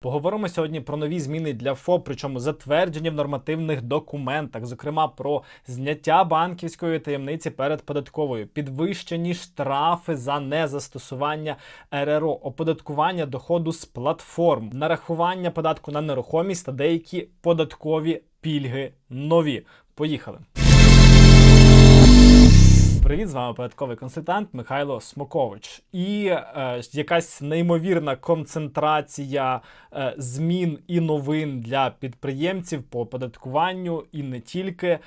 Поговоримо сьогодні про нові зміни для ФОП, причому затверджені в нормативних документах, зокрема про зняття банківської таємниці перед податковою, підвищені штрафи за незастосування РРО, оподаткування доходу з платформ, нарахування податку на нерухомість та деякі податкові пільги нові. Поїхали. Привіт, з вами податковий консультант Михайло Смокович. І е, якась неймовірна концентрація е, змін і новин для підприємців по оподаткуванню і не тільки.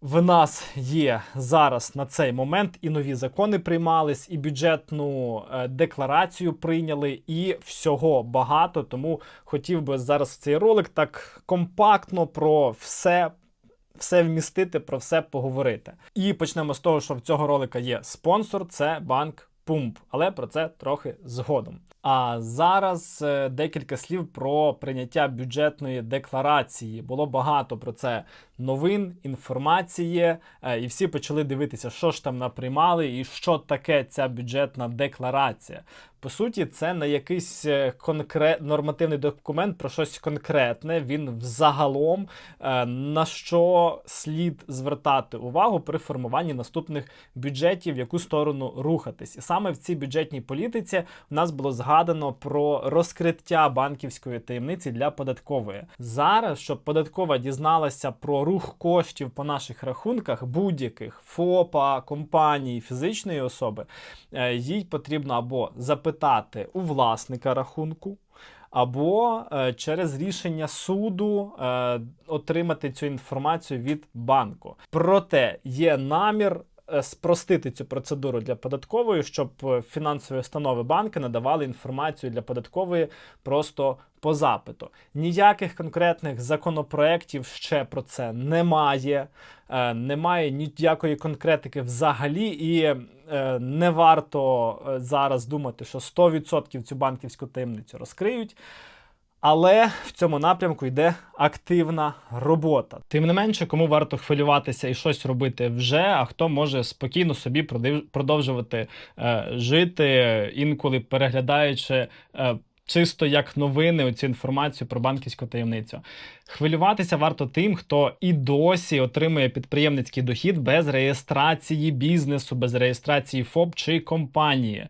В нас є зараз на цей момент і нові закони приймались, і бюджетну е, декларацію прийняли, і всього багато. Тому хотів би зараз в цей ролик так компактно про все все вмістити, про все поговорити. І почнемо з того, що в цього ролика є спонсор, це банк Пумп, але про це трохи згодом. А зараз е, декілька слів про прийняття бюджетної декларації. Було багато про це новин, інформації, е, і всі почали дивитися, що ж там наприймали і що таке ця бюджетна декларація. По суті, це не якийсь е, конкрет нормативний документ про щось конкретне. Він взагалом на що слід звертати увагу при формуванні наступних бюджетів, в яку сторону рухатись. І саме в цій бюджетній політиці в нас було згадано про розкриття банківської таємниці для податкової. Зараз, щоб податкова дізналася про рух коштів по наших рахунках, будь-яких ФОПа, компанії, фізичної особи, е, їй потрібно або запитати у власника рахунку. Або е, через рішення суду е, отримати цю інформацію від банку. Проте є намір спростити цю процедуру для податкової, щоб е, фінансові установи банки надавали інформацію для податкової просто по запиту. Ніяких конкретних законопроєктів ще про це немає. Е, немає ніякої конкретики взагалі, і е, не варто е, зараз думати, що 100% цю банківську таємницю розкриють. Але в цьому напрямку йде активна робота. Тим не менше, кому варто хвилюватися і щось робити вже, а хто може спокійно собі продовжувати е, жити, інколи переглядаючи. Е, Чисто як новини, оцю інформацію про банківську таємницю. Хвилюватися варто тим, хто і досі отримує підприємницький дохід без реєстрації бізнесу, без реєстрації ФОП чи компанії.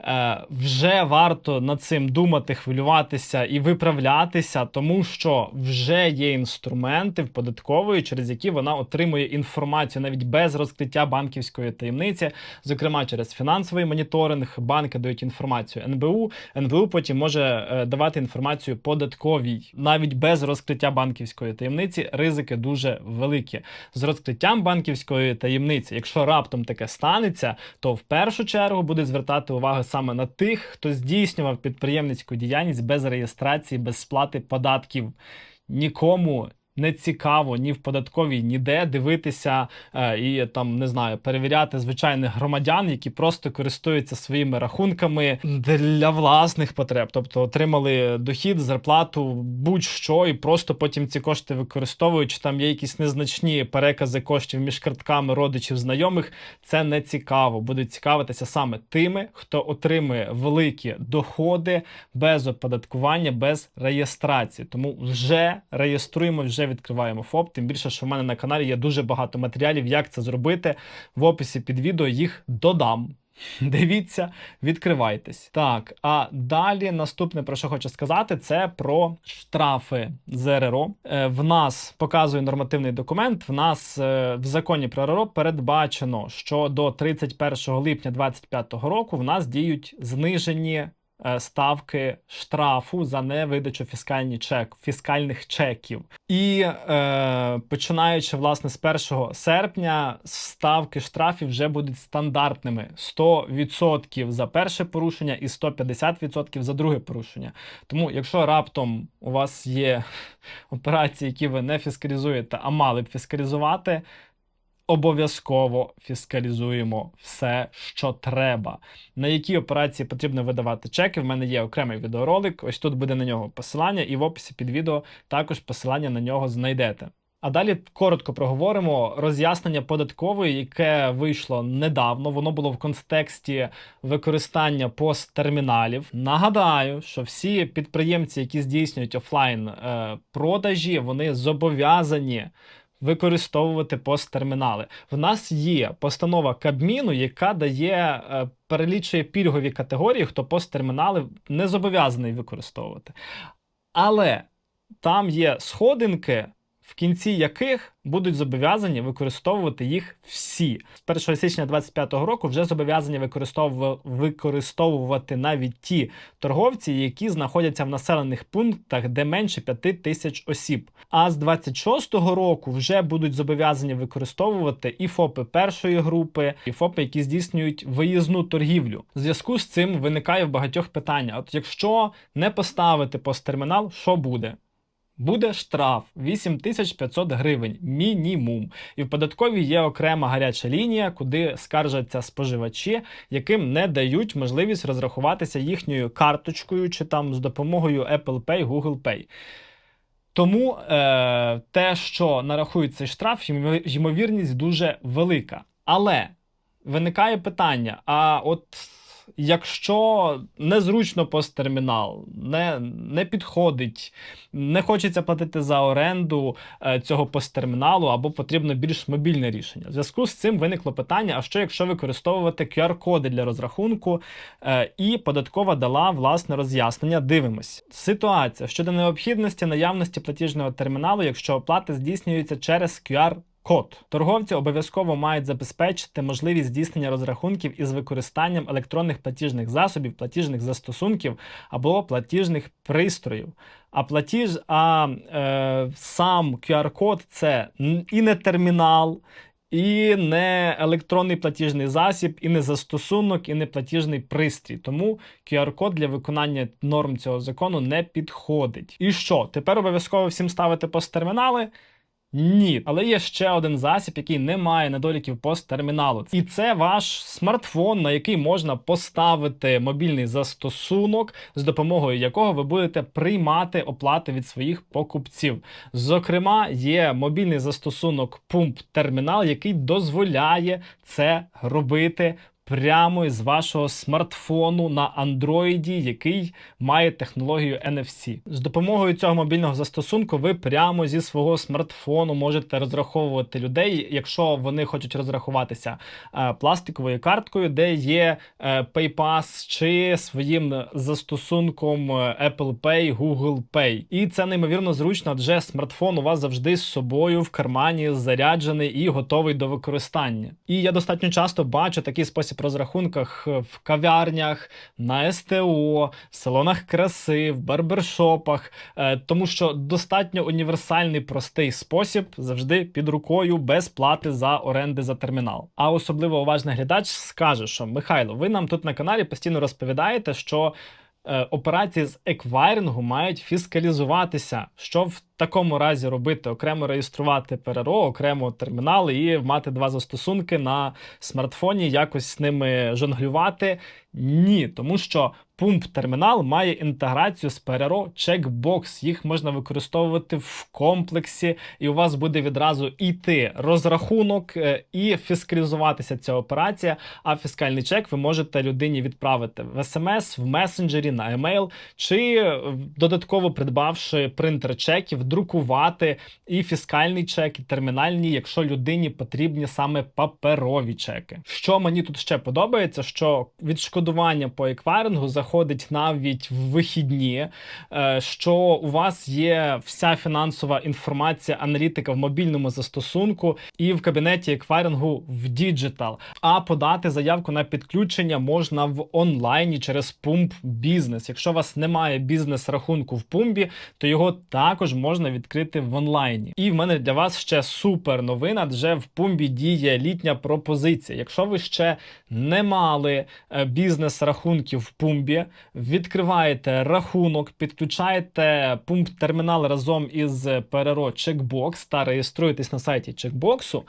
Е, вже варто над цим думати, хвилюватися і виправлятися, тому що вже є інструменти в податкової, через які вона отримує інформацію навіть без розкриття банківської таємниці, зокрема через фінансовий моніторинг. Банки дають інформацію НБУ. НБУ потім може е, давати інформацію податковій, навіть без розкриття банківської таємниці. Ризики дуже великі. З розкриттям банківської таємниці, якщо раптом таке станеться, то в першу чергу буде звертати увагу саме на тих, хто здійснював підприємницьку діяльність без реєстрації, без сплати податків. Нікому не цікаво ні в податковій, ніде дивитися е, і там не знаю, перевіряти звичайних громадян, які просто користуються своїми рахунками для власних потреб, тобто отримали дохід, зарплату, будь-що, і просто потім ці кошти використовують. Чи там є якісь незначні перекази коштів між картками родичів, знайомих. Це не цікаво. Будуть цікавитися саме тими, хто отримує великі доходи без оподаткування, без реєстрації. Тому вже реєструємо, вже відкриваємо ФОП. Тим більше, що в мене на каналі є дуже багато матеріалів, як це зробити. В описі під відео їх додам. Дивіться, відкривайтесь. Так, а далі наступне, про що хочу сказати, це про штрафи з РРО. Е, в нас показує нормативний документ. В нас е, в законі про РРО передбачено, що до 31 липня 2025 року в нас діють знижені. Е, Ставки штрафу за невидачу фіскальні чек, фіскальних чеків. І е, починаючи власне з 1 серпня, ставки штрафів вже будуть стандартними: 100% за перше порушення і 150% за друге порушення. Тому, якщо раптом у вас є операції, які ви не фіскалізуєте, а мали б фіскалізувати, обов'язково фіскалізуємо все, що треба. На які операції потрібно видавати чеки. В мене є окремий відеоролик. Ось тут буде на нього посилання, і в описі під відео також посилання на нього знайдете. А далі коротко проговоримо роз'яснення податкової, яке вийшло недавно. Воно було в контексті використання посттерміналів. Нагадаю, що всі підприємці, які здійснюють офлайн е, продажі, вони зобов'язані. Використовувати посттермінали. В нас є постанова Кабміну, яка дає е, перелічує пільгові категорії, хто посттермінали не зобов'язаний використовувати. Але там є сходинки, в кінці яких будуть зобов'язані використовувати їх всі. З 1 січня 2025 року вже зобов'язані використовува- використовувати навіть ті торговці, які знаходяться в населених пунктах, де менше 5 тисяч осіб. А з 26-го року вже будуть зобов'язані використовувати і ФОПи першої групи, і ФОПи, які здійснюють виїзну торгівлю. В зв'язку з цим виникає в багатьох питання: от якщо не поставити посттермінал, що буде? Буде штраф 8500 гривень мінімум. І в податковій є окрема гаряча лінія, куди скаржаться споживачі, яким не дають можливість розрахуватися їхньою карточкою чи там з допомогою Apple Pay, Google Pay. Тому е, те, що нарахують цей штраф, ймовірність дуже велика. Але виникає питання: а от якщо незручно посттермінал, не, не підходить, не хочеться платити за оренду е, цього посттерміналу або потрібно більш мобільне рішення. В зв'язку з цим виникло питання: а що якщо використовувати QR-коди для розрахунку? Е, і податкова дала власне роз'яснення. Дивимось. Ситуація щодо необхідності наявності платіжного терміналу, якщо оплата здійснюється через QR. Код торговці обов'язково мають забезпечити можливість здійснення розрахунків із використанням електронних платіжних засобів, платіжних застосунків або платіжних пристроїв. А платіж, а е, сам QR-код це і не термінал, і не електронний платіжний засіб, і не застосунок, і не платіжний пристрій. Тому QR-код для виконання норм цього закону не підходить. І що? Тепер обов'язково всім ставити посттермінали? Ні, але є ще один засіб, який не має недоліків посттерміналу. І це ваш смартфон, на який можна поставити мобільний застосунок, з допомогою якого ви будете приймати оплати від своїх покупців. Зокрема, є мобільний застосунок Pump Термінал, який дозволяє це робити. Прямо із вашого смартфону на Андроїді, який має технологію NFC. З допомогою цього мобільного застосунку ви прямо зі свого смартфону можете розраховувати людей, якщо вони хочуть розрахуватися е, пластиковою карткою, де є е, PayPass чи своїм застосунком е, Apple Pay, Google Pay. І це неймовірно зручно, адже смартфон у вас завжди з собою в кармані заряджений і готовий до використання. І я достатньо часто бачу такий спосіб розрахунках е, в кав'ярнях, на СТО, в салонах краси, в барбершопах, е, тому що достатньо універсальний простий спосіб завжди під рукою без плати за оренди за термінал. А особливо уважний глядач скаже, що Михайло, ви нам тут на каналі постійно розповідаєте, що. е, Операції з еквайрингу мають фіскалізуватися. Що в такому разі робити? Окремо реєструвати ПРРО, окремо термінали і мати два застосунки на смартфоні, якось з ними жонглювати. Ні, тому що пумп термінал має інтеграцію з ПРРО чекбокс. Їх можна використовувати в комплексі, і у вас буде відразу іти розрахунок е, і фіскалізуватися ця операція. А фіскальний чек ви можете людині відправити в смс, в месенджері, на емейл, чи е, додатково придбавши принтер чеків, друкувати і фіскальний чек, і термінальні, якщо людині потрібні саме паперові чеки. Що мені тут ще подобається, що відшкодування по еквайрингу заходить навіть в вихідні, е, що у вас є вся фінансова інформація, аналітика в мобільному застосунку і в кабінеті еквайрингу в діджитал. А подати заявку на підключення можна в онлайні через Pump Business. Якщо у вас немає бізнес-рахунку в Пумбі, то його також можна відкрити в онлайні. І в мене для вас ще супер новина, адже в Пумбі діє літня пропозиція. Якщо ви ще не мали е, бізнес-рахунків в Пумбі, відкриваєте рахунок, підключаєте пумп термінал разом із ПРРО Checkbox та реєструєтесь на сайті Checkbox,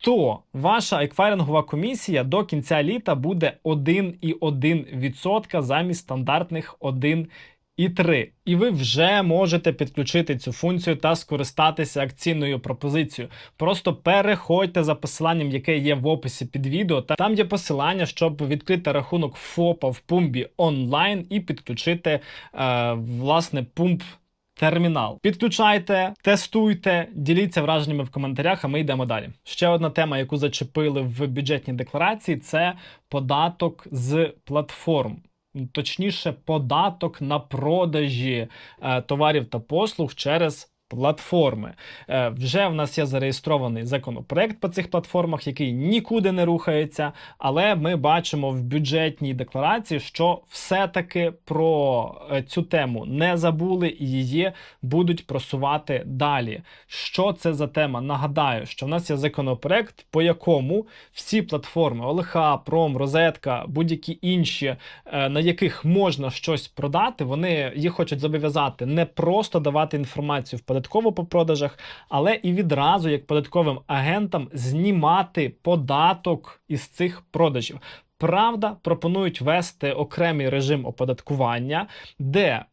то ваша еквайрингова комісія до кінця літа буде 1,1% замість стандартних 1%. І 3. І ви вже можете підключити цю функцію та скористатися акційною пропозицією. Просто переходьте за посиланням, яке є в описі під відео. Та там є посилання, щоб відкрити рахунок ФОПа в пумбі онлайн і підключити е, власне пумп. Термінал. Підключайте, тестуйте, діліться враженнями в коментарях, а ми йдемо далі. Ще одна тема, яку зачепили в бюджетній декларації, це податок з платформ. Точніше, податок на продажі е, товарів та послуг через платформи. Е, вже в нас є зареєстрований законопроект по цих платформах, який нікуди не рухається, але ми бачимо в бюджетній декларації, що все-таки про е, цю тему не забули і її будуть просувати далі. Що це за тема? Нагадаю, що в нас є законопроект, по якому всі платформи ОЛХ, Пром, Розетка, будь-які інші, е, на яких можна щось продати, вони їх хочуть зобов'язати не просто давати інформацію в податкову по продажах, але і відразу, як податковим агентам, знімати податок із цих продажів. Правда, пропонують вести окремий режим оподаткування, де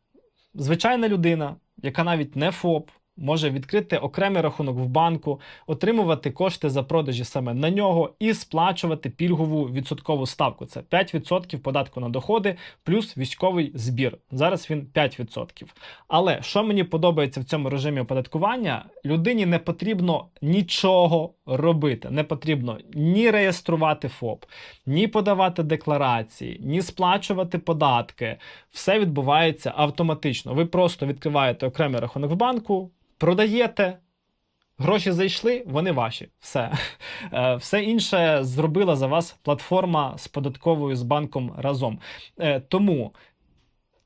звичайна людина, яка навіть не ФОП, може відкрити окремий рахунок в банку, отримувати кошти за продажі саме на нього і сплачувати пільгову відсоткову ставку. Це 5% податку на доходи плюс військовий збір. Зараз він 5%. Але що мені подобається в цьому режимі оподаткування, людині не потрібно нічого робити. Не потрібно ні реєструвати ФОП, ні подавати декларації, ні сплачувати податки. Все відбувається автоматично. Ви просто відкриваєте окремий рахунок в банку, продаєте. Гроші зайшли, вони ваші. Все. Е, Все інше зробила за вас платформа з податковою з банком разом. Е, Тому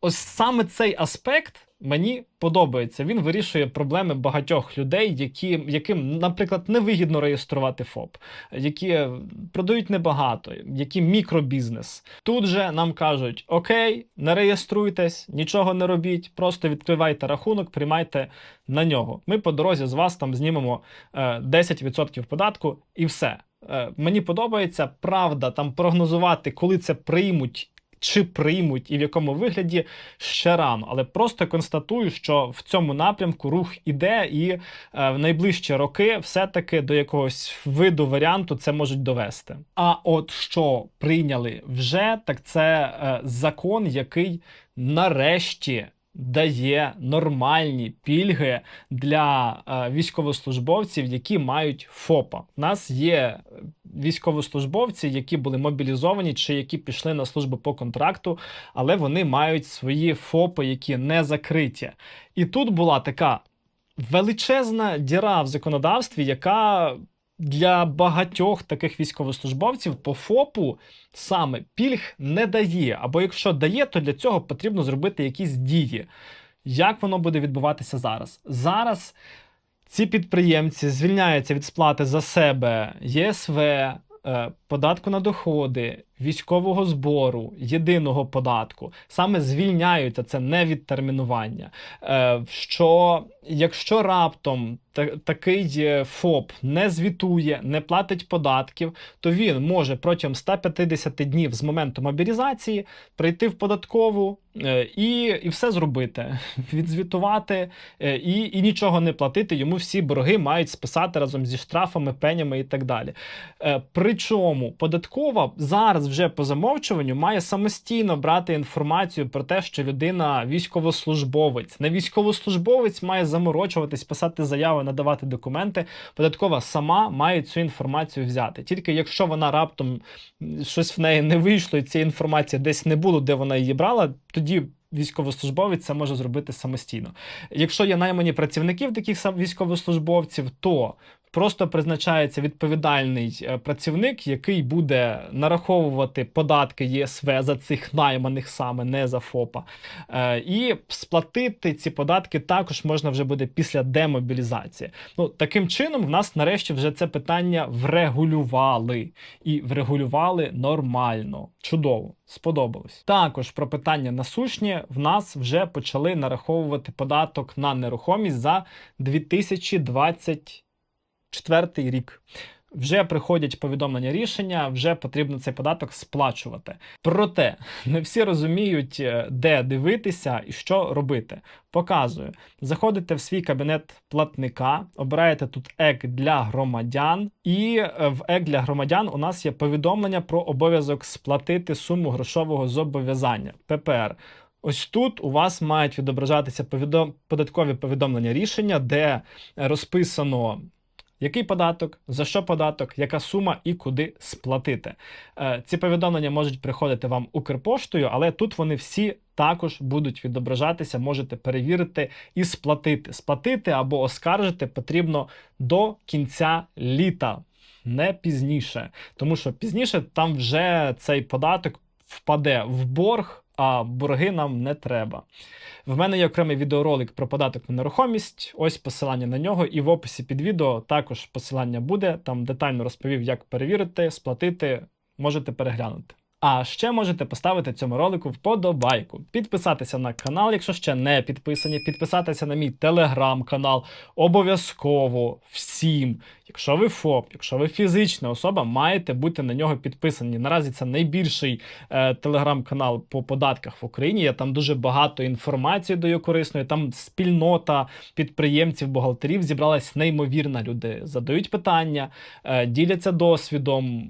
ось саме цей аспект мені подобається. Він вирішує проблеми багатьох людей, які, яким, наприклад, невигідно реєструвати ФОП, які продають небагато, які мікробізнес. Тут же нам кажуть: Окей, не реєструйтесь, нічого не робіть, просто відкривайте рахунок, приймайте на нього. Ми по дорозі з вас там знімемо е, 10% податку і все. Е, Мені подобається правда там прогнозувати, коли це приймуть. Чи приймуть і в якому вигляді ще рано, але просто констатую, що в цьому напрямку рух іде, і е, в найближчі роки все-таки до якогось виду варіанту це можуть довести. А от що прийняли вже, так це е, закон, який нарешті дає нормальні пільги для е, військовослужбовців, які мають ФОПа. У нас є військовослужбовці, які були мобілізовані чи які пішли на службу по контракту, але вони мають свої ФОПи, які не закриті. І тут була така величезна діра в законодавстві, яка для багатьох таких військовослужбовців по ФОПу саме пільг не дає. Або якщо дає, то для цього потрібно зробити якісь дії. Як воно буде відбуватися зараз? Зараз ці підприємці звільняються від сплати за себе ЄСВ, е, податку на доходи, військового збору, єдиного податку. Саме звільняються це не відтермінування. Е, Що якщо раптом такий е, ФОП не звітує, не платить податків, то він може протягом 150 днів з моменту мобілізації прийти в податкову е, і, і все зробити, відзвітувати і, і нічого не платити. Йому всі борги мають списати разом зі штрафами, пенями і так далі. Причому податкова зараз вже по замовчуванню має самостійно брати інформацію про те, що людина військовослужбовець. Не військовослужбовець має заморочуватись, писати заяви, надавати документи. Податкова сама має цю інформацію взяти. Тільки якщо вона раптом щось в неї не вийшло, і цієї інформації десь не було, де вона її брала, тоді. Військовослужбовець це може зробити самостійно. Якщо є наймані працівників таких військовослужбовців, то просто призначається відповідальний е, працівник, який буде нараховувати податки ЄСВ за цих найманих саме, не за ФОПа. Е, І сплатити ці податки також можна вже буде після демобілізації. Ну таким чином, в нас нарешті вже це питання врегулювали і врегулювали нормально. Чудово, сподобалось. Також про питання насущні в нас вже почали нараховувати податок на нерухомість за 2024 рік. вже приходять повідомлення рішення, вже потрібно цей податок сплачувати. Проте не всі розуміють, е, де дивитися і що робити. Показую. Заходите в свій кабінет платника, обираєте тут ЕК для громадян, і е, в ЕК для громадян у нас є повідомлення про обов'язок сплатити суму грошового зобов'язання ППР. Ось тут у вас мають відображатися повідом... податкові повідомлення рішення, де розписано. Який податок, за що податок, яка сума і куди сплатити. Е, Ці повідомлення можуть приходити вам Укрпоштою, але тут вони всі також будуть відображатися, можете перевірити і сплатити. Сплатити або оскаржити потрібно до кінця літа, не пізніше. Тому що пізніше там вже цей податок впаде в борг, а борги нам не треба. В мене є окремий відеоролик про податок на нерухомість. Ось посилання на нього, і в описі під відео також посилання буде. Там детально розповів, як перевірити, сплатити. Можете переглянути. А ще можете поставити цьому ролику вподобайку, підписатися на канал, якщо ще не підписані, підписатися на мій телеграм-канал. Обов'язково всім. Якщо ви ФОП, якщо ви фізична особа, маєте бути на нього підписані. Наразі це найбільший е, телеграм-канал по податках в Україні. Є там дуже багато інформації даю корисної. Там спільнота підприємців, бухгалтерів зібралась неймовірна. Люди задають питання, е, діляться досвідом.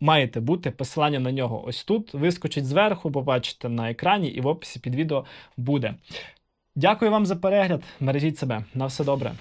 Маєте бути посилання на нього ось тут. Вискочить зверху, побачите на екрані, і в описі під відео буде. Дякую вам за перегляд. Бережіть себе. На все добре.